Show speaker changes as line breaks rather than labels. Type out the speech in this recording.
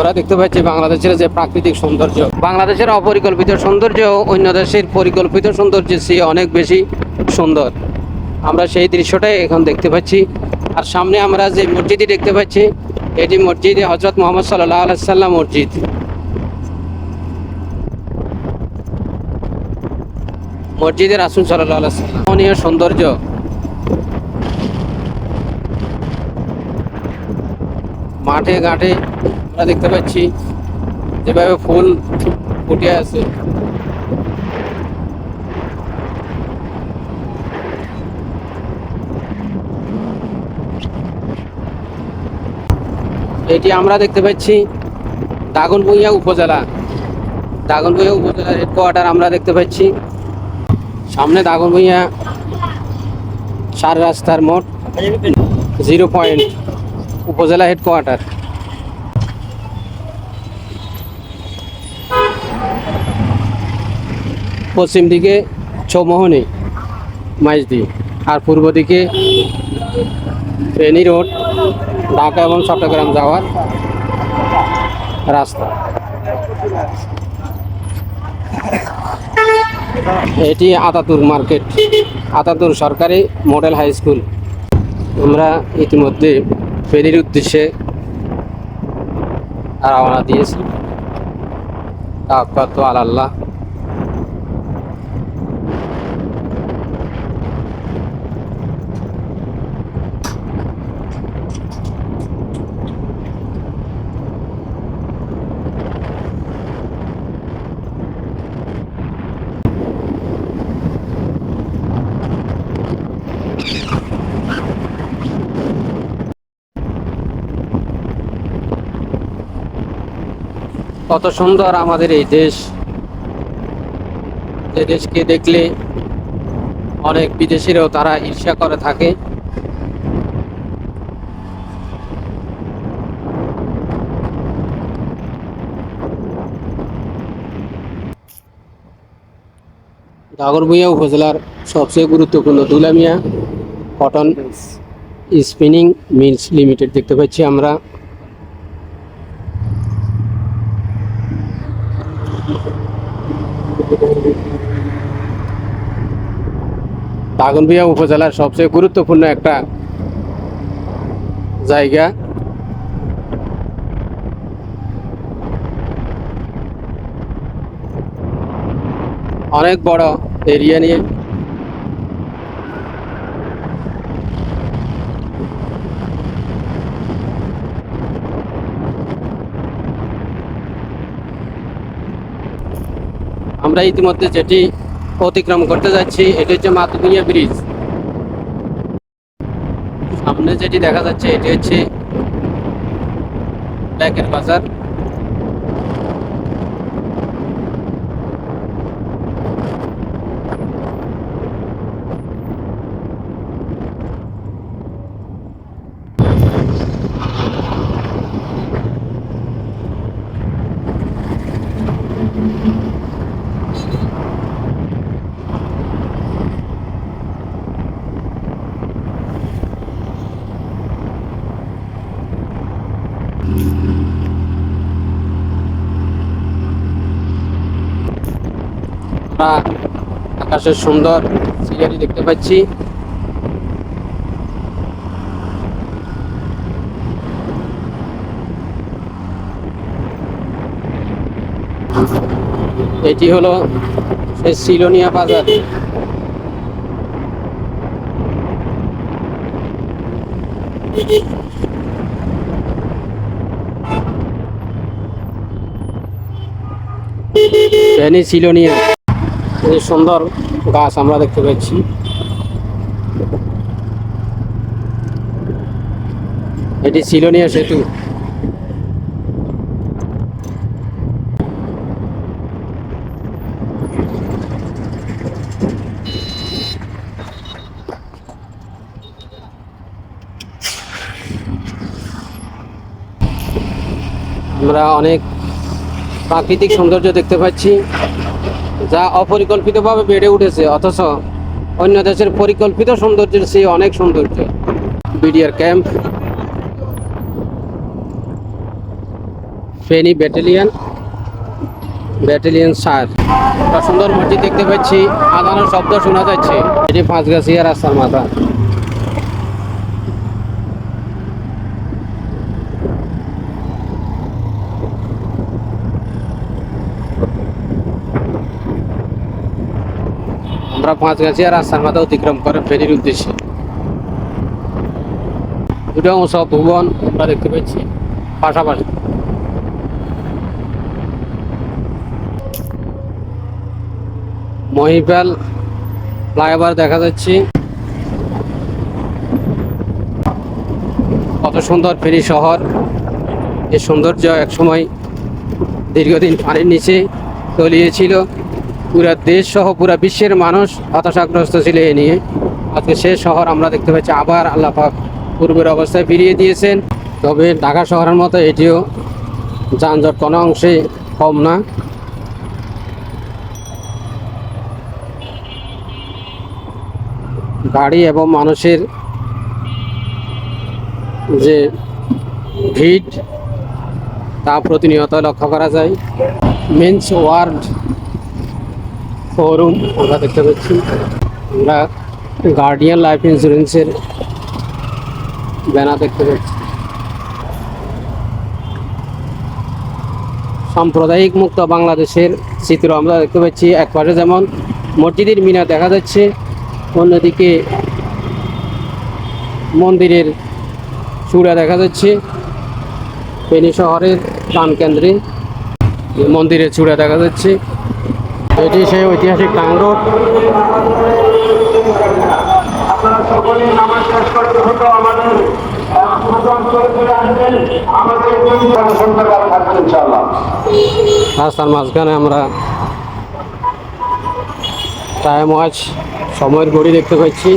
আমরা দেখতে পাচ্ছি বাংলাদেশের যে প্রাকৃতিক সৌন্দর্য। বাংলাদেশের অপরিকল্পিত সৌন্দর্য অন্য দেশের পরিকল্পিত সৌন্দর্যের চেয়ে অনেক বেশি সুন্দর। আমরা সেই দৃশ্যটাই এখন দেখতে পাচ্ছি। আর সামনে আমরা যে মসজিদটি দেখতে পাচ্ছি, এটি মসজিদে হজরত মোহাম্মদ সাল্লাহ আলাইসাল্লাম মসজিদ। মসজিদের আসুন সাল্লাহ সৌন্দর্য। মাঠে, ঘাটে আমরা দেখতে পাচ্ছি যেভাবে ফুল ফুটে আছে। এটি আমরা দেখতে পাচ্ছি দাগনভূঞা উপজেলা। দাগনভূঞা উপজেলার হেডকোয়ার্টার আমরা দেখতে পাচ্ছি। সামনে দাগনভূঞা চার রাস্তার মোট জিরো পয়েন্ট উপজেলা হেডকোয়ার্টার পশ্চিম দিকে চৌমোহনী মাইজদি আর পূর্ব দিকে ফেনী রোড, ঢাকা এবং চট্টগ্রাম যাওয়ার রাস্তা। এটি আতাতুর মার্কেট, আতাতুর সরকারি মডেল হাই স্কুল। আমরা ইতিমধ্যে ফেরির উদ্দেশ্যে রওনা দিয়েছি। তাওয়াক্কালতু আলাল্লাহ। কত সুন্দর আমাদের এই দেশ। যে দেশকে দেখলে অনেক বিদেশিরাও তারা ঈর্ষা করে থাকে। দাগরভূঞা উপজেলার সবচেয়ে গুরুত্বপূর্ণ Dulamia Cotton Spinning Mills Limited দেখতে পাচ্ছি আমরা। দাগনভূঞা উপজেলার সবচেয়ে গুরুত্বপূর্ণ একটা জায়গা। অনেক বড় এরিয়া নিয়ে। আমরা ইতিমধ্যে যেটি অতিক্রম করতে যাচ্ছি, এটি হচ্ছে মাতুমিয়া ব্রিজ সামনে যেটি দেখা যাচ্ছে, এটি হচ্ছে ব্যাকের বাজার। আমরা আকাশের সুন্দর সিনারি দেখতে পাচ্ছি। এটি হলো সেই সিলোনিয়া বাজার। সিলোনিয়া। এই সুন্দর গাছ আমরা দেখতে পাচ্ছি এটি সিলোনিয়া সেতু। আমরা অনেক প্রাকৃতিক সৌন্দর্য দেখতে পাচ্ছি। যা অপরিকল্পিতভাবে বেড়ে উঠেছে, অথচ অন্য দেশের পরিকল্পিত সৌন্দর্যের চেয়ে অনেক সৌন্দর্য। BDR camp, Feni battalion battalion সার সুন্দর মাটি দেখতে পাচ্ছি আদানোর শব্দ শোনা যাচ্ছে। এটি পাঁচগাছিয়া রাস্তার মাথা। আমরা পাঁচগাছিয়া রাস্তার মাথা অতিক্রম করে ফেরির উদ্দেশ্যে। দুটো সব ভুবন, আমরা দেখতে পাচ্ছি। পাশাপাশি। মহিপাল ফ্লাইওভার দেখা যাচ্ছে। কত সুন্দর ফেরি শহর। এই সৌন্দর্য একসময় দীর্ঘদিন পানির নিচে তলিয়েছিল। পুরা দেশ সহ পুরা বিশ্বের মানুষ হতাশাগ্রস্ত ছিল এ নিয়ে। আজকে সে শহর আমরা দেখতে পাচ্ছি, আবার আল্লাহ পাক পূর্বের অবস্থায় ফিরিয়ে দিয়েছেন। তবে ঢাকা শহরের মতো এটিও যানজট কোনো অংশে কম না। গাড়ি এবং মানুষের যে ভিড়, তা প্রতিনিয়ত লক্ষ্য করা যায়। মেন্স ওয়ার্ল্ড শোরুম আমরা দেখতে পাচ্ছি। আমরা গার্ডিয়ান লাইফ ইন্স্যুরেন্সের ব্যানার দেখতে পাচ্ছি। সাম্প্রদায়িক মুক্ত বাংলাদেশের চিত্র আমরা দেখতে পাচ্ছি। এক পাশে যেমন মসজিদের মিনা দেখা যাচ্ছে, অন্যদিকে মন্দিরের চূড়া দেখা যাচ্ছে। ফেনী শহরের প্রাণকেন্দ্রে মন্দিরের চূড়া দেখা যাচ্ছে। এটি সেই ঐতিহাসিক টাং রোড
আপনারা সকলে নামাজ শেষ করে দ্রুত আমাদের
রাস্তার মাঝখানে আমরা টাইম ওয়াচ সময়ের ঘড়ি দেখতে পাচ্ছি।